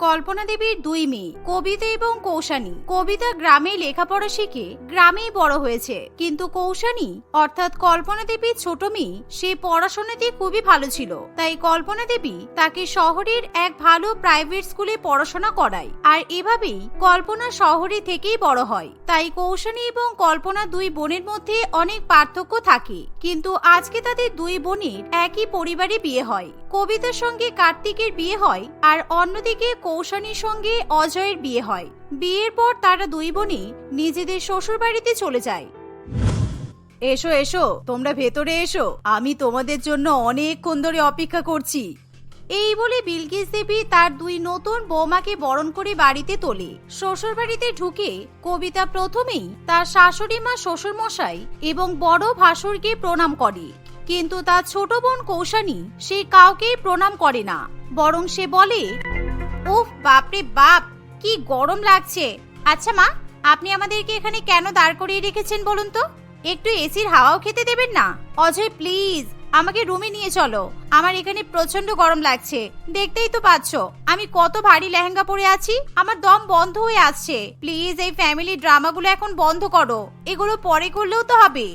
কল্পনা দেবীর দুই মেয়ে, কবিতা এবং কৌশানী। কবিতা গ্রামে লেখাপড়া শিখে গ্রামেই বড় হয়েছে। কিন্তু কৌশানী, অর্থাৎ কল্পনা দেবীর ছোট মেয়ে, সে পড়াশোনাতে খুবই ভালো ছিল। তাই কল্পনা দেবী তাকে শহরের এক ভালো প্রাইভেট স্কুলে পড়াশোনা করায়। আর এভাবেই কল্পনা শহরে থেকেই বড় হয়। তাই কৌশানী এবং কল্পনা দুই বোনের মধ্যে অনেক পার্থক্য থাকে। কিন্তু আজকে তাদের দুই বোনের একই পরিবারে বিয়ে হয়। কবিতার সঙ্গে কার্তিকের বিয়ে হয় আর অন্যদিকে কৌশানীর সঙ্গে অজয়ের বিয়ে হয়। বিয়ের পর তারা দুই বোনই নিজেদের শ্বশুর বাড়িতে চলে যায়। এসো এসো, তোমরা ভেতরে এসো। আমি তোমাদের জন্য অনেকক্ষণ ধরে অপেক্ষা করছি। এই বলে বিলকিস দেবী তার দুই নতুন বৌমাকে বরণ করে বাড়িতে তোলে। শ্বশুর বাড়িতে ঢুকে কবিতা প্রথমেই তার শাশুড়ি মা শ্বশুর মশাই এবং বড় ভাসুরকে প্রণাম করে। কিন্তু তার ছোট বোন কৌশানী সে কাউকেই প্রণাম করে না, বরং সে বলে উফ, বাপরে বাপ, কি গরম লাগছে। আচ্ছা মা, আপনি আমাদেরকে এখানে কেন দাঁড় করিয়ে রেখেছেন বলুন তো? একটু এসির হাওয়াও খেতে দেবেন না? অজয়, প্লিজ, আমাকে রুমে নিয়ে চলো। আমার এখানে প্রচণ্ড গরম লাগছে। দেখতেই তো পাচ্ছ, আমি কত ভারী লেহেঙ্গা পরে আছি, আমার দম বন্ধ হয়ে আসছে। প্লিজ, এই ফ্যামিলি ড্রামাগুলো এখন বন্ধ করো। এগুলো পরে করলেও তো হবে।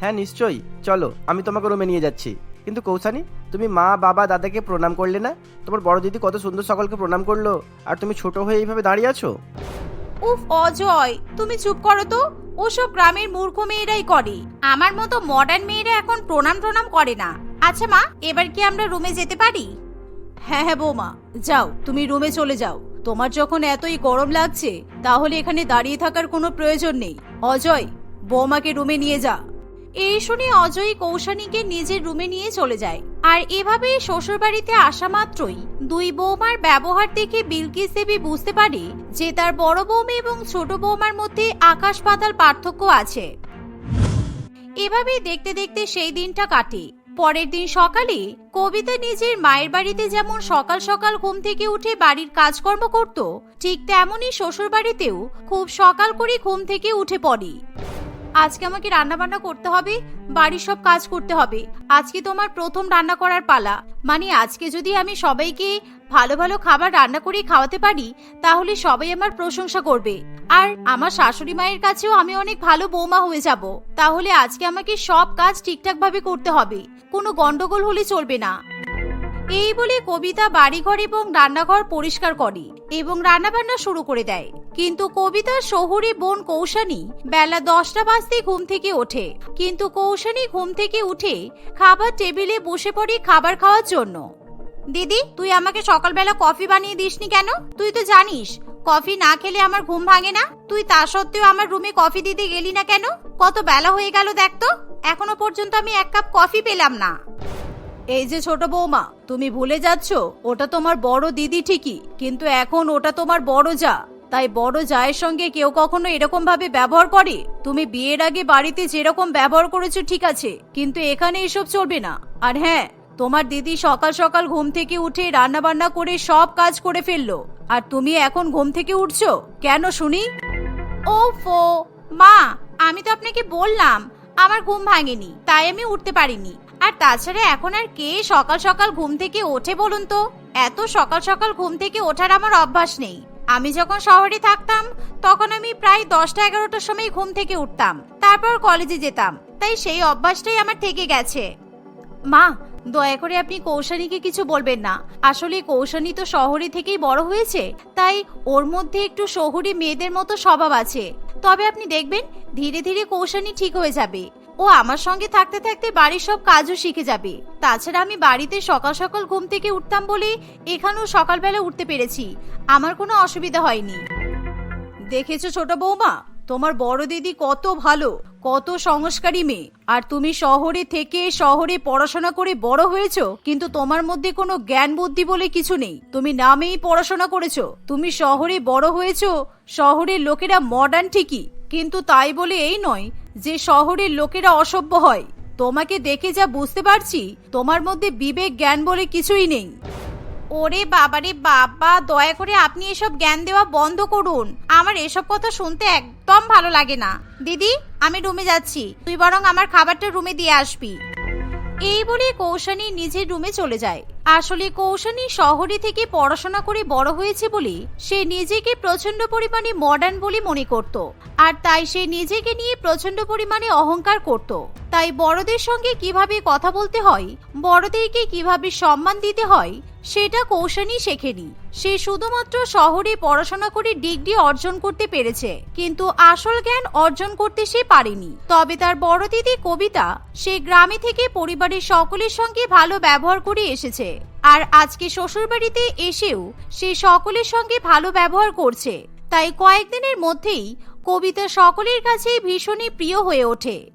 হ্যাঁ নিশ্চয়ই। চলো, আমি তোমাকে রুমে নিয়ে যাচ্ছি। কিন্তু কৌশানি তুমি মা, বাবা, দাদাকে প্রণাম করলে না? তোমার বড় দিদি কত সুন্দর সকলকে প্রণাম করল, আর তুমি ছোট হয়ে এইভাবে দাঁড়িয়ে আছো? উফ, অজয়, তুমি চুপ করো তো। ওসব গ্রামের মূর্খ মেয়েরাই করে। আমার মতো মডার্ন মেয়েরা এখন প্রণাম প্রণাম করে না। আচ্ছা মা, এবার কি আমরা রুমে যেতে পারি? হ্যাঁ হ্যাঁ বৌমা, যাও, তুমি রুমে চলে যাও। তোমার যখন এতই গরম লাগছে, তাহলে এখানে দাঁড়িয়ে থাকার কোনো প্রয়োজন নেই। অজয়, বৌমাকে রুমে নিয়ে যা। এই শুনে অজয় কৌশানীকে নিজের রুমে নিয়ে চলে যায়। আর এভাবে শ্বশুর বাড়িতে আসা মাত্রই দুই বৌমার ব্যবহার দেখে বিলকিস দেবী বুঝতে পারে যে তার বড় বৌমা এবং ছোট বৌমার মধ্যে আকাশ পাতাল পার্থক্য আছে। এভাবেই দেখতে দেখতে সেই দিনটা কাটে। পরের দিন সকালে কবিতা নিজের মায়ের বাড়িতে যেমন সকাল সকাল ঘুম থেকে উঠে বাড়ির কাজকর্ম করত, ঠিক তেমনই শ্বশুর বাড়িতেও খুব সকাল করে ঘুম থেকে উঠে পড়ে। আজকে আমাকে রান্না বান্না করতে হবে, বাড়ির সব কাজ করতে হবে। আজকে তোমার প্রথম রান্না করার পালা। মানে আজকে যদি আমি সবাইকে ভালো ভালো খাবার রান্না করে খাওয়াতে পারি, তাহলে সবাই আমার প্রশংসা করবে। আর আমার শাশুড়ি মায়ের কাছেও আমি অনেক ভালো বৌমা হয়ে যাব। তাহলে আজকে আমাকে সব কাজ ঠিকঠাক ভাবে করতে হবে। কোনো গন্ডগোল হলে চলবে না। এই বলে কবিতা বাড়িঘর এবং রান্নাঘর পরিষ্কার করে এবং রান্নাবান্না শুরু করে দেয়। কিন্তু কবিতার শহুরে বোন কৌশানী বেলা দশটা বাজতে ঘুম থেকে ওঠে। কিন্তু কৌশানী ঘুম থেকে উঠে খাবার টেবিলে বসে পড়ে খাবার খাওয়ার জন্য। দিদি, তুই আমাকে সকালবেলা কফি বানিয়ে দিসনি কেন? তুই তো জানিস, কফি না খেলে আমার ঘুম ভাঙে না। তুই তা সত্ত্বেও আমার রুমে কফি দিতে গেলি না কেন? কত বেলা হয়ে গেল দেখ তো। এখনও পর্যন্ত আমি এক কাপ কফি পেলাম না। এই যে ছোট বৌমা, তুমি ভুলে যাচ্ছ, ওটা তোমার বড় দিদি ঠিকই, কিন্তু এখন ওটা তোমার বড় যা। তাই বড় জায়ের সঙ্গে কেউ কখনো এরকম ভাবে ব্যবহার করে? তুমি বিয়ের আগে বাড়িতে যেরকম ব্যবহার করেছ ঠিক আছে, কিন্তু এখানে এসব চলবে না। আর হ্যাঁ তোমার দিদি সকাল সকাল ঘুম থেকে উঠে রান্না বান্না করে সব কাজ করে ফেলল। আর তুমি এখন ঘুম থেকে উঠছো? কেন শুনি? ও ফো মা, আমি তো আপনাকে বললাম, আমার ঘুম ভাঙেনি, তাই আমি উঠতে পারিনি। আর তাছাড়া এখন আর কে সকাল সকাল ঘুম থেকে ওঠে বলুন তো? এত সকাল সকাল ঘুম থেকে ওঠার আমার অভ্যাস নেই। আমি যখন শহরে থাকতাম, তখন আমি প্রায় দশটা এগারোটার সময় ঘুম থেকে উঠতাম। তারপর কলেজে যেতাম। তাই সেই অভ্যাসটাই আমার থেকে গেছে। মা, দয়া করে আপনি কৌশানীকে কিছু বলবেন না। আসলে কৌশানী তো শহরে থেকেই বড় হয়েছে। তাই ওর মধ্যে একটু শহুরে মেয়েদের মতো স্বভাব আছে। তবে আপনি দেখবেন, ধীরে ধীরে কৌশানী ঠিক হয়ে যাবে। ও আমার সঙ্গে থাকতে থাকতে বাড়ির সব কাজও শিখে যাবে। তাছাড়া আমি বাড়িতে সকাল সকাল ঘুম থেকে উঠতাম বলে এখানেও সকালবেলা উঠতে পেরেছি। আমার কোনো অসুবিধা হয়নি। দেখেছ ছোট বৌমা, তোমার বড় দিদি কত ভালো, কত সংস্কারী মেয়ে। আর তুমি শহরে থেকে শহরে পড়াশোনা করে বড় হয়েছো, কিন্তু তোমার মধ্যে কোনো জ্ঞান বুদ্ধি বলে কিছু নেই। তুমি নামেই পড়াশোনা করেছ। তুমি শহরে বড় হয়েছো, শহরের লোকেরা মডার্ন ঠিকই, কিন্তু তাই বলে এই নয় যে শহরের লোকেরা অসভ্য হয়। তোমাকে দেখে যা বুঝতে পারছি, তোমার মধ্যে বিবেক, জ্ঞান বলে কিছুই নেই। ওরে বাবারে বাবা, দয়া করে আপনি এসব জ্ঞান দেওয়া বন্ধ করুন। আমার এসব কথা শুনতে একদম ভালো লাগে না। দিদি, আমি রুমে যাচ্ছি। তুই বরং আমার খাবারটা রুমে দিয়ে আসবি। এই বলে কৌশানী নিজের রুমে চলে যায়। আসলে কৌশানী শহরে থেকে পড়াশোনা করে বড় হয়েছে বলে সে নিজেকে প্রচণ্ড পরিমাণে মডার্ন বলে মনে করত। আর তাই সে নিজেকে নিয়ে প্রচণ্ড পরিমাণে অহংকার করত। তাই বড়দের সঙ্গে কীভাবে কথা বলতে হয়, বড়দেরকে কীভাবে সম্মান দিতে হয়, সেটা কৌশানী শেখেনি। সে শুধুমাত্র শহরে পড়াশোনা করে ডিগ্রি অর্জন করতে পেরেছে, কিন্তু আসল জ্ঞান অর্জন করতে সে পারেনি। তবে তার বড় দিদি কবিতা সে গ্রামে থেকে পরিবারের সকলের সঙ্গে ভালো ব্যবহার করে এসেছে। আর আজকে শ্বশুরবাড়িতে এসেও সে সকলের সঙ্গে ভালো ব্যবহার করছে। তাই কয়েকদিনের মধ্যেই কবিতা সকলের কাছেই ভীষণই প্রিয় হয়ে ওঠে।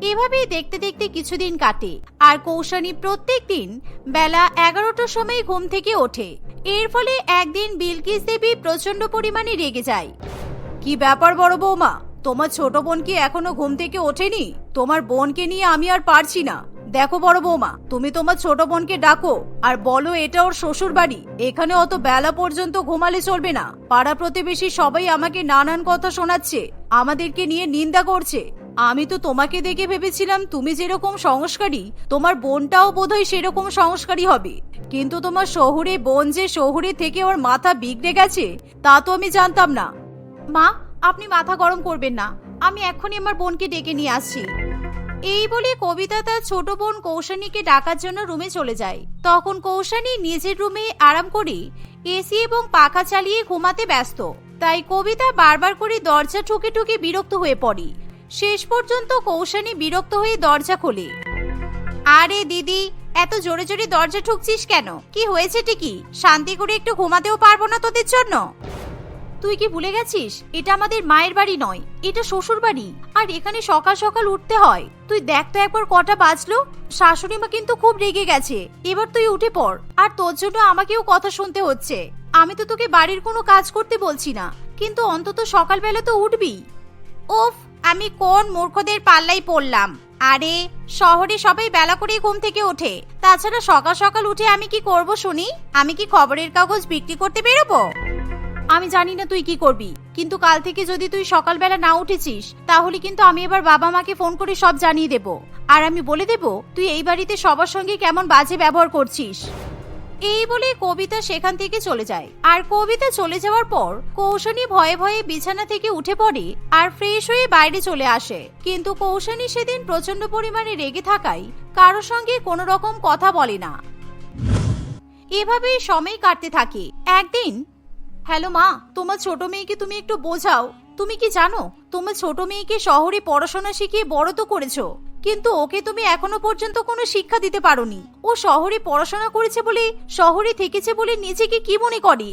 এভাবেই দেখতে দেখতে কিছুদিন কাটে আর কৌশানী প্রত্যেক দিন বেলা এগারোটার সময় ঘুম থেকে ওঠে। এর ফলে একদিন বিলকিস দেবী প্রচণ্ড পরিমাণে রেগে যায়। কি ব্যাপার বড় বৌমা? তোমার ছোট বোন কি এখনও ঘুম থেকে ওঠেনি? তোমার বোনকে নিয়ে আমি আর পারছি না। দেখো বড় বৌমা, তুমি তোমার ছোট বোনকে ডাকো আর বলো এটা ওর শ্বশুর বাড়ি। এখানে অত বেলা পর্যন্ত ঘুমালে চলবে না। পাড়া প্রতিবেশী সবাই আমাকে নানান কথা শোনাচ্ছে, আমাদেরকে নিয়ে নিন্দা করছে। আমি তো তোমাকে দেখে ভেবেছিলাম তুমি যেরকম সংস্কারী, তোমার বোনটাও বোধহয় সেরকম সংস্কারী হবে। কিন্তু তোমার শহুরে বোন যে শহুরে থেকে ওর মাথা বিগড়ে গেছে, তা তো আমি জানতাম না। মা, আপনি মাথা গরম করবেন না। আমি এখনই আমার বোনকে ডেকে নিয়ে আসছি। এই বলে কবিতা তার ছোট বোন কৌশানীকে ডাকার জন্য রুমে চলে যায়। তখন কৌশানী নিজের রুমে আরাম করে এসি এবং পাখা চালিয়ে ঘুমাতে ব্যস্ত। তাই কবিতা বারবার করে দরজা ঠুকে ঠুকে বিরক্ত হয়ে পড়ে। শেষ পর্যন্ত কৌশানী বিরক্ত হয়ে দরজা খোলে। আরে দিদি, এত জোরে জোরে দরজা ঠুকছিস কেন? কি হয়েছে ঠিকই? শান্তি করে একটু ঘুমাতেও পারব না তোদের জন্য? তুই কি ভুলে গেছিস? এটা আমাদের মায়ের বাড়ি নয়, এটা শ্বশুর বাড়ি। আর এখানে সকাল সকাল উঠতে হয়। তুই দেখ তো একবার কটা বাজলো। শাশুড়ি মা কিন্তু খুব রেগে গেছে। এবার তুই উঠে পড়। আর তোর জন্য আমাকেও কথা শুনতে হচ্ছে। আমি তো তোকে বাড়ির কোনো কাজ করতে বলছি না। কিন্তু অন্তত সকালবেলা তো উঠবি। ওফ আমি কোন মূর্খদের পাল্লাই পড়লাম। আরে, শহরে সবাই বেলা করে ঘুম থেকে ওঠে। তাছাড়া সকাল সকাল উঠে আমি কি করব শুনি? আমি কি খবরের কাগজ বিক্রি করতে বেরোবো? আমি জানি না তুই কি করবি। কিন্তু কাল থেকে যদি তুই সকালবেলা না উঠেছিস, তাহলে কিন্তু আমি এবার বাবা মাকে ফোন করে সব জানিয়ে দেব। আর আমি বলে দেব, তুই এই বাড়িতে সবার সঙ্গে কেমন বাজে ব্যবহার করছিস। এই বলে কবিতা সেখান থেকে চলে যায়। আর কবিতা চলে যাওয়ার পর, কৌশানী ভয়ে ভয়ে বিছানা থেকে উঠে পড়ে আর ফ্রেশ হয়ে বাইরে চলে আসে। কিন্তু কৌশানী সেদিন প্রচণ্ড পরিমাণে রেগে থাকায় কারও সঙ্গে কোনো রকম কথা বলে না। এভাবেই সময় কাটতে থাকে। একদিন হ্যালো মা, তোমার ছোট মেয়েকে তুমি একটু বোঝাও। তুমি কি জানো, তোমার ছোট মেয়েকে শহরে পড়াশোনা শিখিয়ে বড় তো করেছ, কিন্তু ওকে তুমি এখনও পর্যন্ত কোনো শিক্ষা দিতে পারোনি। ও শহরে পড়াশোনা করেছে বলে, শহরে থেকেছে বলে নিজেকে কি মনে করে?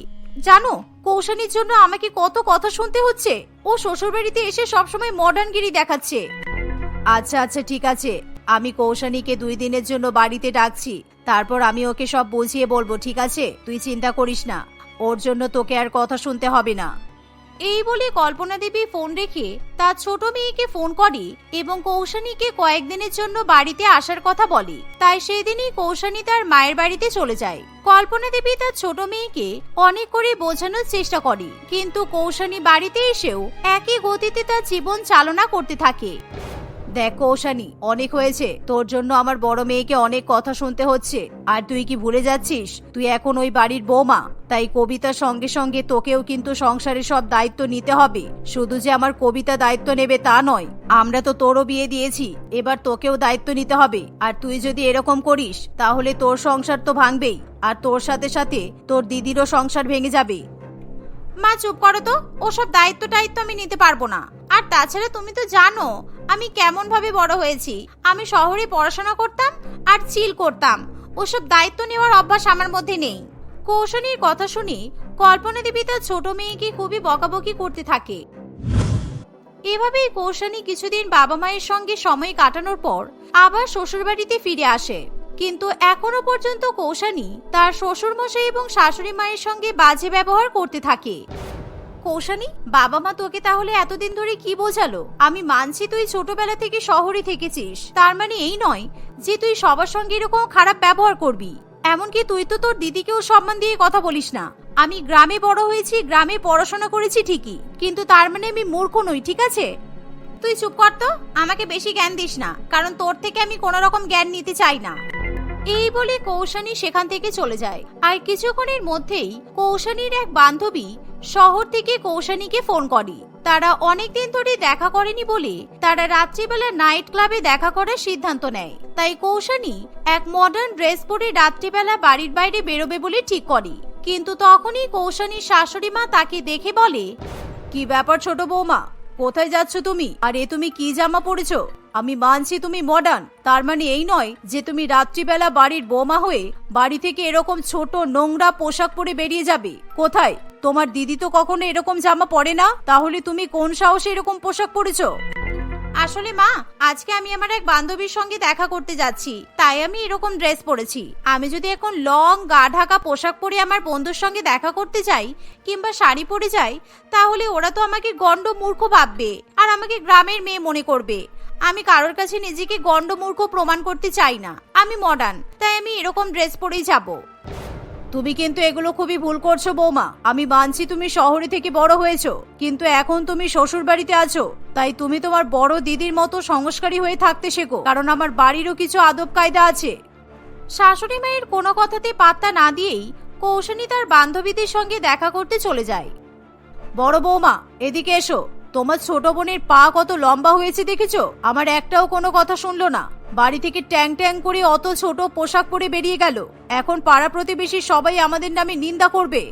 জানো, কৌশানির জন্য আমাকে কত কথা শুনতে হচ্ছে। ও শ্বশুরবাড়িতে এসে সবসময় মডার্নগিরি দেখাচ্ছে। আচ্ছা আচ্ছা ঠিক আছে। আমি কৌশানীকে দুই দিনের জন্য বাড়িতে ডাকছি। তারপর আমি ওকে সব বুঝিয়ে বলব, ঠিক আছে? তুই চিন্তা করিস না। ওর জন্য তোকে আর কথা শুনতে হবে না। এই বলে কল্পনা দেবী ফোন রেখে তার ছোট মেয়েকে ফোন করে এবং কৌশানীকে কয়েকদিনের জন্য বাড়িতে আসার কথা বলে। তাই সেদিনই কৌশানী তার মায়ের বাড়িতে চলে যায়। কল্পনা দেবী তার ছোট মেয়েকে অনেক করে বোঝানোর চেষ্টা করে। কিন্তু কৌশানী বাড়িতে এসেও একই গতিতে তার জীবন চালনা করতে থাকে। দেখ কৌশানী, অনেক হয়েছে। তোর জন্য আমার বড় মেয়েকে অনেক কথা শুনতে হচ্ছে। আর তুই কি ভুলে যাচ্ছিস? তুই এখন ওই বাড়ির বৌমা। তাই কবিতার সঙ্গে সঙ্গে তোকেও কিন্তু সংসারের সব দায়িত্ব নিতে হবে। শুধু যে আমার কবিতা দায়িত্ব নেবে তা নয়। আমরা তো তোরও বিয়ে দিয়েছি। এবার তোকেও দায়িত্ব নিতে হবে। আর তুই যদি এরকম করিস, তাহলে তোর সংসার তো ভাঙবেই। আর তোর সাথে সাথে তোর দিদিরও সংসার ভেঙে যাবে। মা, চুপ করো তো। ওসব দায়িত্ব টাইত্ব আমি নিতে পারব না। আর তাছাড়া তুমি তো জানো, আমি কেমন ভাবে বড় হয়েছি। আমি শহরে পড়াশোনা করতাম আর চিল করতাম। ওসব দায়িত্ব নেওয়ার অভ্যাস আমার মধ্যে নেই। কৌশনীর কথা শুনে, কল্পনা দেবী তার ছোট মেয়েকে খুবই বকাবকি করতে থাকে। এভাবেই কৌশানী কিছুদিন বাবা মায়ের সঙ্গে সময় কাটানোর পর আবার শ্বশুরবাড়িতে ফিরে আসে। কিন্তু এখনও পর্যন্ত কৌশানী তার শ্বশুরমশাই এবং শাশুড়ি মায়ের সঙ্গে বাজে ব্যবহার করতে থাকে। কৌশানী? বাবা মা তোকে তাহলে এতদিন ধরে কি বোঝালো? আমি মানছি তুই ছোটবেলা থেকে শহরে থেকেছিস। তার মানে এই নয় যে তুই সবার সঙ্গে এরকম খারাপ ব্যবহার করবি। এমনকি তুই তো তোর দিদিকেও সম্মান দিয়ে কথা বলিস না। আমি গ্রামে বড় হয়েছি, গ্রামে পড়াশোনা করেছি ঠিকই। কিন্তু তার মানে আমি মূর্খ নই, ঠিক আছে? তুই চুপ কর তো, আমাকে বেশি জ্ঞান দিস না। কারণ তোর থেকে আমি কোনো রকম জ্ঞান নিতে চাই না। এই বলে কৌশানী সেখান থেকে চলে যায়। আর কিছুক্ষণের মধ্যেই কৌশানীর এক বান্ধবী শহর থেকে কৌশানীকে ফোন করে। তারা অনেকদিন ধরে দেখা করেনি বলে তারা রাত্রিবেলা নাইট ক্লাবে দেখা করার সিদ্ধান্ত নেয়। তাই কৌশানী এক মডার্ন ড্রেস পরে রাত্রিবেলা বাড়ির বাইরে বেরোবে বলে ঠিক করে। কিন্তু তখনই কৌশানীর শাশুড়ি মা তাকে দেখে বলে, কি ব্যাপার ছোট বৌমা? কোথায় যাচ্ছ তুমি? আর এ তুমি কি জামা পরেছো? আমি মানছি তুমি মডার্ন তার মানে এই নয় যে তুমি রাত্রিবেলা বাড়ির বোমা হয়ে বাড়ি থেকে এরকম ছোট নোংরা পোশাক পরে বেরিয়ে যাবে। কোথায়? তোমার দিদি তো কখনো এরকম জামা পরে না? তাহলে তুমি কোন সাহসে এরকম পোশাক পরেছো? আসলে মা, আজকে আমি আমার এক বান্ধবীর সঙ্গে দেখা করতে যাচ্ছি। তাই আমি এরকম ড্রেস পরেছি। আমি যদি এখন লং গা ঢাকা পোশাক পরে আমার বন্ধুর সঙ্গে দেখা করতে যাই কিংবা শাড়ি পরে যাই, তাহলে ওরা তো আমাকে গন্ড মূর্খ ভাববে আর আমাকে গ্রামের মেয়ে মনে করবে। আমি কারোর কাছে নিজেকে গন্ড মূর্খ প্রমাণ করতে চাই না। আমি মডার্ন তাই আমি এরকম ড্রেস পরেই যাব। তুমি কিন্তু এগুলো খুবই ভুল করছ, বৌমা। আমি মানছি তুমি শহরে থেকে বড় হয়েছো, কিন্তু এখন তুমি শ্বশুর বাড়িতে আছো, তাই তুমি তোমার বড় দিদির মতো সংস্কারী হয়ে থাকতে শেখো, কারণ আমার বাড়িরও কিছু আদব কায়দা আছে। শাশুড়ি মায়ের কোনো কথাতে পাত্তা না দিয়েই কৌশানী তার বান্ধবীদের সঙ্গে দেখা করতে চলে যায়। বড় বৌমা, এদিকে এসো। তোমার ছোট বোনের পা কত লম্বা হয়েছে দেখেছ? আমার একটাও কোনো কথা শুনলো না। বাড়ি থেকে ট্যাং ট্যাং করে অত ছোট পোশাক পরে বেরিয়ে গেল। এখন পাড়া প্রতিবেশী সবাই আমাদের নামে নিন্দা করবে।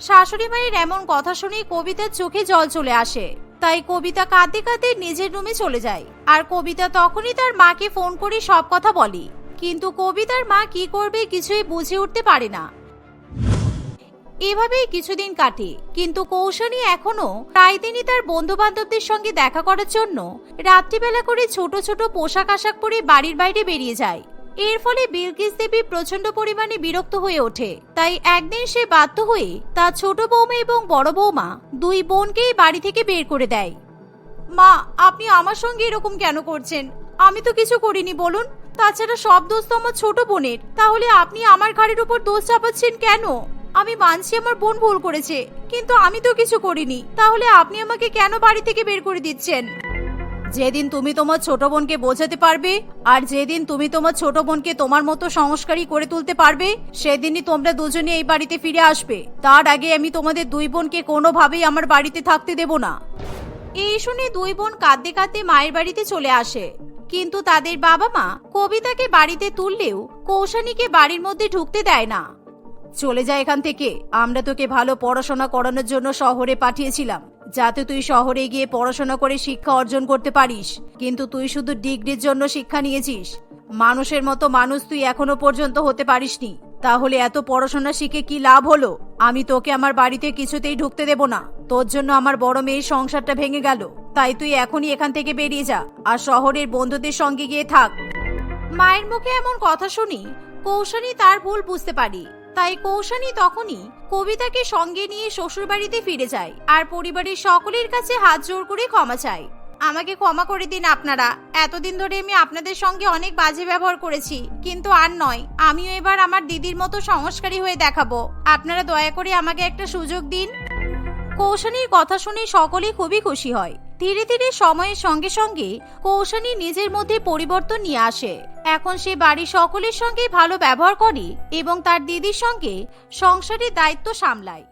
শাশুড়ি মায়ের এমন কথা শুনে কবিতার চোখে জল চলে আসে। তাই কবিতা কাঁদতে কাঁদতে নিজের রুমে চলে যায়। আর কবিতা তখনই তার মাকে ফোন করে সব কথা বলে। কিন্তু কবিতার মা কি করবে কিছুই বুঝে উঠতে পারে না। এভাবেই কিছুদিন কাটে। কিন্তু কৌশানী এখনও প্রায় দিনই তার বন্ধু বান্ধবদের সঙ্গে দেখা করার জন্য রাত্রিবেলা করে ছোট ছোট পোশাক আশাক পরে বাড়ির বাইরে বেরিয়ে যায়। এর ফলে বিলকিস দেবী প্রচণ্ড পরিমাণে বিরক্ত হয়ে ওঠে। তাই একদিন সে বাধ্য হয়ে তার ছোট বৌমা এবং বড় বৌমা দুই বোনকেই বাড়ি থেকে বের করে দেয়। মা, আপনি আমার সঙ্গে এরকম কেন করছেন? আমি তো কিছু করিনি, বলুন। তাছাড়া সব দোষ তো আমার ছোট বোনের। তাহলে আপনি আমার ঘাড়ের উপর দোষ চাপাচ্ছেন কেন? আমি মানছি আমার বোন ভুল করেছে, কিন্তু আমি তো কিছু করিনি। তাহলে আপনি আমাকে কেন বাড়ি থেকে বের করে দিচ্ছেন? যেদিন তুমি তোমার ছোট বোনকে বোঝাতে পারবে, আর যেদিন তুমি তোমার ছোট বোনকে তোমার মতো সংস্কারী করে তুলতে পারবে, সেদিনই তোমরা দুজনে এই বাড়িতে ফিরে আসবে। তার আগে আমি তোমাদের দুই বোনকে কোনোভাবেই আমার বাড়িতে থাকতে দেব না। এই শুনে দুই বোন কাঁদতে কাঁদতে মায়ের বাড়িতে চলে আসে। কিন্তু তাদের বাবা মা কবিতাকে বাড়িতে তুললেও কৌশানীকে বাড়ির মধ্যে ঢুকতে দেয় না। চলে যা এখান থেকে। আমরা তোকে ভালো পড়াশোনা করানোর জন্য শহরে পাঠিয়েছিলাম, যাতে তুই শহরে গিয়ে পড়াশোনা করে শিক্ষা অর্জন করতে পারিস। কিন্তু তুই শুধু ডিগ্রির জন্য শিক্ষা নিয়েছিস। মানুষের মতো মানুষ তুই এখনও পর্যন্ত হতে পারিসনি। তাহলে এত পড়াশোনা শিখে কি লাভ হলো? আমি তোকে আমার বাড়িতে কিছুতেই ঢুকতে দেব না। তোর জন্য আমার বড় মেয়ের সংসারটা ভেঙে গেল। তাই তুই এখনই এখান থেকে বেরিয়ে যা, আর শহরের বন্ধুদের সঙ্গে গিয়ে থাক। মায়ের মুখে এমন কথা শুনি কৌশানী তার ভুল বুঝতে পারি। তাই কৌশানী তখনই কবিতাকে সঙ্গে নিয়ে শ্বশুরবাড়িতে ফিরে যায় আর পরিবারের সকলের কাছে হাত জোর করে ক্ষমা চায়। আমাকে ক্ষমা করে দিন আপনারা। এতদিন ধরে আমি আপনাদের সঙ্গে অনেক বাজে ব্যবহার করেছি, কিন্তু আর নয়, আমিও এবার আমার দিদির মতো সংস্কারী হয়ে দেখাবো। আপনারা দয়া করে আমাকে একটা সুযোগ দিন। কৌশানীর কথা শুনে সকলে খুবই খুশি হয়। ধীরে ধীরে সময়ের সঙ্গে সঙ্গে কৌশানী নিজের মধ্যে পরিবর্তন নিয়ে আসে। এখন সে বাড়ির সকলের সঙ্গে ভালো ব্যবহার করে এবং তার দিদির সঙ্গে সংসারের দায়িত্ব সামলায়।